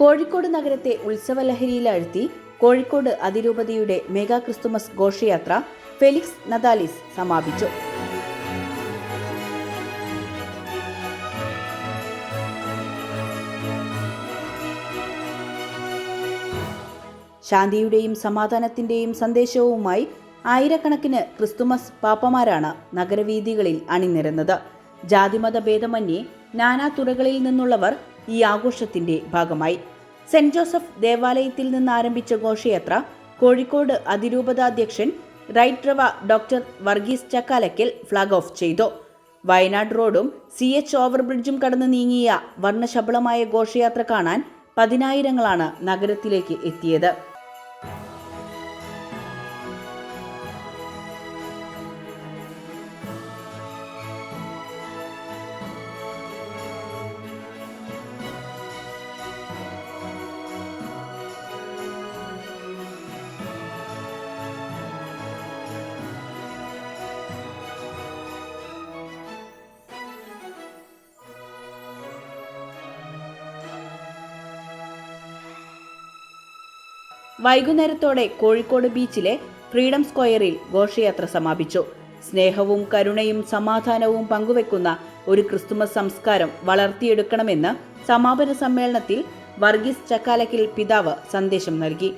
കോഴിക്കോട് നഗരത്തെ ഉത്സവലഹരിയിലാഴ്ത്തി കോഴിക്കോട് അതിരൂപതയുടെ മെഗാ ക്രിസ്തുമസ് ഘോഷയാത്ര ഫെലിക്സ് നദാലിസ് സമാപിച്ചു. ശാന്തിയുടെയും സമാധാനത്തിന്റെയും സന്ദേശവുമായി ആയിരക്കണക്കിന് ക്രിസ്തുമസ് പാപ്പമാരാണ് നഗരവീഥികളിൽ അണിനിരന്നത്. ജാതിമത ഭേദമന്യേ നാനാ തുറകളിൽ നിന്നുള്ളവർ ഈ ആഘോഷത്തിന്റെ ഭാഗമായി. സെന്റ് ജോസഫ് ദേവാലയത്തിൽ നിന്ന് ആരംഭിച്ച ഘോഷയാത്ര Kozhikode അതിരൂപതാധ്യക്ഷൻ right rev doctor Varghese Chakkalakkal flag off ചെയ്തു. വയനാട് റോഡും സി എച്ച് ഓവർബ്രിഡ്ജും കടന്നു നീങ്ങിയ വർണശബളമായ ഘോഷയാത്ര കാണാൻ പതിനായിരങ്ങളാണ് നഗരത്തിലേക്ക് എത്തിയത്. വൈകുന്നേരത്തോടെ കോഴിക്കോട് ബീച്ചിലെ ഫ്രീഡം സ്ക്വയറിൽ ഘോഷയാത്ര സമാപിച്ചു. സ്നേഹവും കരുണയും സമാധാനവും പങ്കുവെക്കുന്ന ഒരു ക്രിസ്തുമസ് സംസ്കാരം വളർത്തിയെടുക്കണമെന്ന് സമാപന സമ്മേളനത്തിൽ വർഗീസ് ചക്കാലക്കിൽ പിതാവ് സന്ദേശം നൽകി.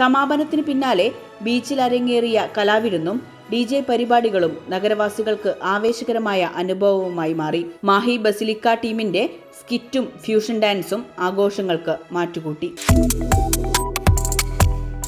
സമാപനത്തിന് പിന്നാലെ ബീച്ചിൽ അരങ്ങേറിയ കലാവിരുന്നും ഡി ജെ പരിപാടികളും നഗരവാസികൾക്ക് ആവേശകരമായ അനുഭവവുമായി മാറി. മാഹി ബസിലിക്ക ടീമിന്റെ സ്കിറ്റും ഫ്യൂഷൻ ഡാൻസും ആഘോഷങ്ങൾക്ക് മാറ്റുകൂട്ടി.